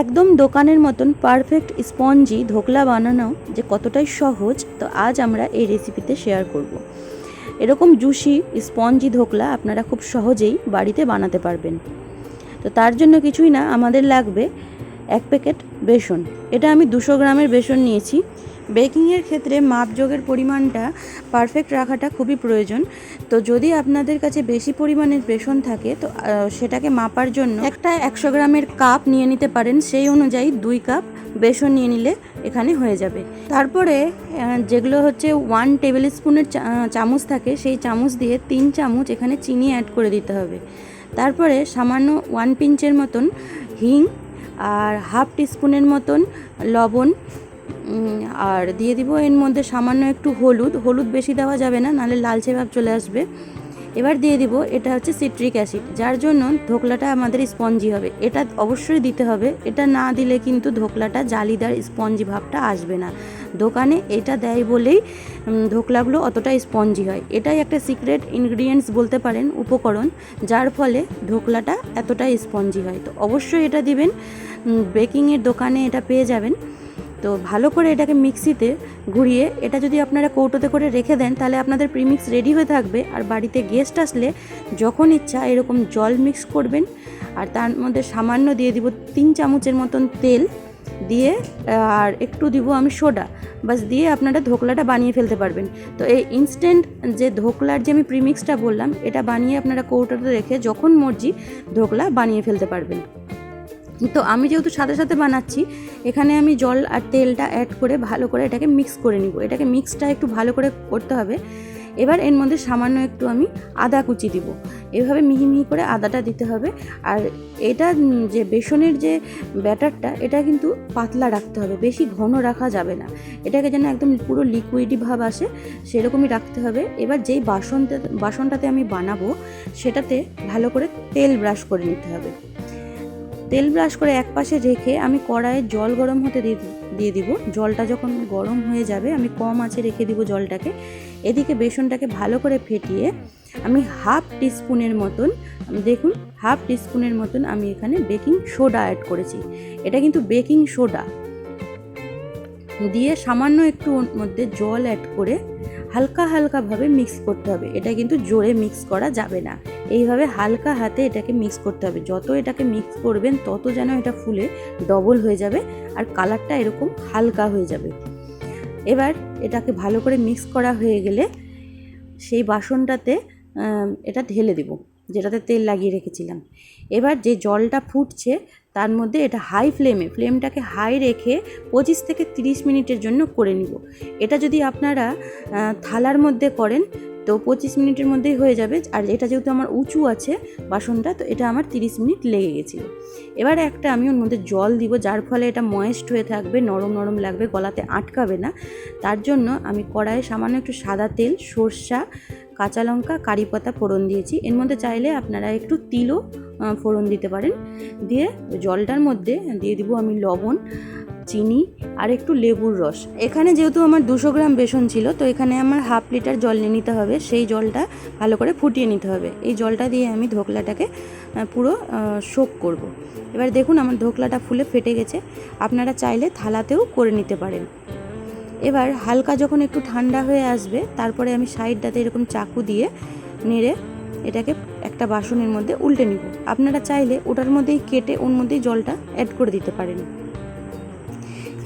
একদম দোকানের মতন পারফেক্ট স্পঞ্জি ধোকলা বানানো যে কতটাই সহজ, তো আজ আমরা এই রেসিপিতে শেয়ার করব। এরকম জুসি স্পঞ্জি ধোকলা আপনারা খুব সহজেই বাড়িতে বানাতে পারবেন। তো তার জন্য কিছুই না, আমাদের লাগবে এক প্যাকেট বেসন। এটা আমি দুশো গ্রামের বেসন নিয়েছি। বেকিংয়ের ক্ষেত্রে মাপযোগের পরিমাণটা পারফেক্ট রাখাটা খুবই প্রয়োজন। তো যদি আপনাদের কাছে বেশি পরিমাণের বেসন থাকে, তো সেটাকে মাপার জন্য একটা একশো গ্রামের কাপ নিয়ে নিতে পারেন। সেই অনুযায়ী দুই কাপ বেসন নিয়ে নিলে এখানে হয়ে যাবে। তারপরে যেগুলো হচ্ছে ওয়ান টেবিল স্পুনের চামচ থাকে, সেই চামচ দিয়ে তিন চামচ এখানে চিনি অ্যাড করে দিতে হবে। তারপরে সামান্য ওয়ান পিঞ্চের মতন হিং আর হাফ টিস্পুনের মতন লবণ আর দিয়ে দিব এর মধ্যে সামান্য একটু হলুদ। হলুদ বেশি দেওয়া যাবে না, নাহলে লালচে ভাব চলে আসবে। এবার দিয়ে দিব, এটা হচ্ছে সিট্রিক অ্যাসিড যার জন্য ধোকলাটা আমাদের স্পঞ্জি হবে। এটা অবশ্যই দিতে হবে, এটা না দিলে কিন্তু ধোকলাটা জালিদার স্পঞ্জি ভাবটা আসবে না। দোকানে এটা দেয় বলেই ধোকলাগুলো অতটা স্পঞ্জি হয়। এটাই একটা সিক্রেট ইনগ্রিডিয়েন্টস বলতে পারেন, উপকরণ, যার ফলে ধোকলাটা এতটা স্পঞ্জি হয়। তো অবশ্যই এটা দিবেন বেকিংয়ের দোকানে এটা পেয়ে যাবেন। তো ভালো করে এটাকে মিক্সিতে ঘুরিয়ে এটা যদি আপনারা কৌটোতে করে রেখে দেন, তাহলে আপনাদের প্রিমিক্স রেডি হয়ে থাকবে। আর বাড়িতে গেস্ট আসলে যখন ইচ্ছা এরকম জল মিক্স করবেন, আর তার মধ্যে সামান্য দিয়ে দিব তিন চামচের মতন তেল দিয়ে আর একটু দিব আমি সোডা। বাস দিয়ে আপনারা ধোকলাটা বানিয়ে ফেলতে পারবেন। তো এই ইনস্ট্যান্ট যে ধোকলার যে আমি প্রিমিক্সটা বললাম, এটা বানিয়ে আপনারা কৌটোতে রেখে যখন মর্জি ধোকলা বানিয়ে ফেলতে পারবেন। তো আমি যেহেতু সাথে সাথে বানাচ্ছি, এখানে আমি জল আর তেলটা অ্যাড করে ভালো করে এটাকে মিক্স করে নিব। এটাকে মিক্সটা একটু ভালো করে করতে হবে। এবার এর মধ্যে সামান্য একটু আমি আদা কুচি দিব। এভাবে মিহি মিহি করে আদাটা দিতে হবে। আর এটা যে বেসনের যে ব্যাটারটা, এটা কিন্তু পাতলা রাখতে হবে। বেশি ঘন রাখা যাবে না। এটাকে যেন একদম পুরো লিকুইডি ভাব আসে, সেরকমই রাখতে হবে। এবার যেই বাসনটা, বাসনটাতে আমি বানাবো, সেটাতে ভালো করে তেল ব্রাশ করে নিতে হবে। তেল ব্রাশ করে এক পাশে রেখে আমি কড়াইয়ে জল গরম হতে দিয়ে দিব। জলটা যখন গরম হয়ে যাবে, আমি কম আঁচে রেখে দিব জলটাকে। এদিকে বেসনটাকে ভালো করে ফেটিয়ে আমি হাফ টিস্পুনের মতন, দেখুন, হাফ টিস্পুনের মতন আমি এখানে বেকিং সোডা অ্যাড করেছি। এটা কিন্তু বেকিং সোডা। দিয়ে সামান্য একটু মধ্যে জল অ্যাড করে হালকা হালকাভাবে মিক্স করতে হবে। এটা কিন্তু জোরে মিক্স করা যাবে না। এইভাবে হালকা হাতে এটাকে মিক্স করতে হবে। যত এটাকে মিক্স করবেন, তত যেন এটা ফুলে ডবল হয়ে যাবে আর কালারটা এরকম হালকা হয়ে যাবে। এবার এটাকে ভালো করে মিক্স করা হয়ে গেলে সেই বাসনটাতে এটা ঢেলে দেব, যেটাতে তেল লাগিয়ে রেখেছিলাম। এবার যে জলটা ফুটছে, তার মধ্যে এটা হাই ফ্লেমে ফ্লেমটাকে হাই রেখে পঁচিশ থেকে তিরিশ মিনিটের জন্য করে নিব। এটা যদি আপনারা থালার মধ্যে করেন তো পঁচিশ মিনিটের মধ্যেই হয়ে যাবে। আর এটা যেহেতু আমার উঁচু আছে বাসনটা, তো এটা আমার তিরিশ মিনিট লেগে গেছিল। এবার একটা আমি ওর মধ্যে জল দিব, যার ফলে এটা ময়েস্ট হয়ে থাকবে, নরম নরম লাগবে, গলাতে আটকাবে না। তার জন্য আমি কড়াইয়ে সামান্য একটু সাদা তেল, সর্ষা, কাঁচা লঙ্কা, কারি পাতা ফোড়ন দিয়েছি। এর মধ্যে চাইলে আপনারা একটু তিলও ফোড়ন দিতে পারেন। দিয়ে জলটার মধ্যে দিয়ে দিব আমি লবণ। চিনি আর একটু লেবুর রস। এখানে যেহেতু আমার দুশো গ্রাম বেসন ছিল, তো এখানে আমার হাফ লিটার জল নিয়ে নিতে হবে। সেই জলটা ভালো করে ফুটিয়ে নিতে হবে। এই জলটা দিয়ে আমি ধোকলাটাকে পুরো শোক করব। এবার দেখুন আমার ধোকলাটা ফুলে ফেটে গেছে। আপনারা চাইলে থালাতেও করে নিতে পারেন। এবার হালকা যখন একটু ঠান্ডা হয়ে আসবে, তারপরে আমি সাইডটাতে এরকম চাকু দিয়ে নেড়ে এটাকে একটা বাসনের মধ্যে উল্টে নিব। আপনারা চাইলে ওটার মধ্যেই কেটে ওর মধ্যেই জলটা অ্যাড করে দিতে পারেন।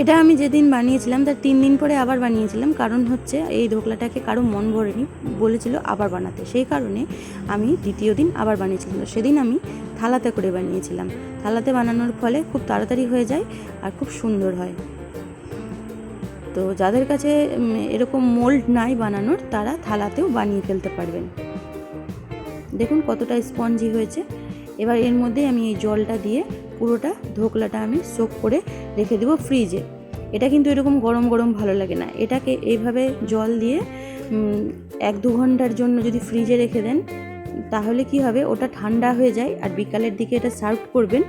এটা আমি যেদিন বানিয়েছিলাম, তার তিন দিন পরে আবার বানিয়েছিলাম। কারণ হচ্ছে এই ধোকলাটাকে কারও মন ভরেনি, বলেছিল আবার বানাতে। সেই কারণে আমি দ্বিতীয় দিন আবার বানিয়েছিলাম। সেদিন আমি থালাতে করে বানিয়েছিলাম। থালাতে বানানোর ফলে খুব তাড়াতাড়ি হয়ে যায় আর খুব সুন্দর হয়। তো যাদের কাছে এরকম মোল্ড নাই বানানোর, তারা থালাতেও বানিয়ে ফেলতে পারবেন। দেখুন কতটা স্পঞ্জি হয়েছে। এবার এর মধ্যে আমি এই জলটা দিয়ে পুরোটা ধোকলাটা আমি সোক করে রেখে দেবো ফ্রিজে এটা কিন্তু এরকম গরম গরম ভালো লাগে না। এটাকে এইভাবে জল দিয়ে এক দু ঘণ্টার জন্য যদি ফ্রিজে রেখে দেন তাহলে কি হবে? ওটা ঠান্ডা হয়ে যায় আর বিকালের দিকে এটা সার্ভ করবেন।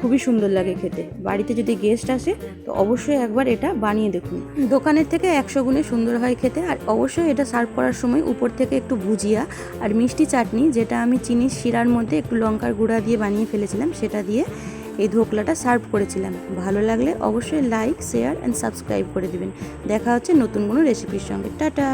খুবই সুন্দর লাগে খেতে। বাড়িতে যদি গেস্ট আসে, তো অবশ্যই একবার এটা বানিয়ে দেখুন। দোকানের থেকে একশো গুণে সুন্দর হয় খেতে আর অবশ্যই এটা সার্ভ করার সময় উপর থেকে একটু ভুজিয়া আর মিষ্টি চাটনি, যেটা আমি চিনির শিরার মধ্যে একটু লঙ্কার গুঁড়া দিয়ে বানিয়ে ফেলেছিলাম, সেটা দিয়ে এই ধোকলাটা সার্ভ করেছিলাম। ভালো লাগলে অবশ্যই লাইক, শেয়ার অ্যান্ড সাবস্ক্রাইব করে দিবেন। দেখা হচ্ছে নতুন কোনো রেসিপির সঙ্গে। টাটা!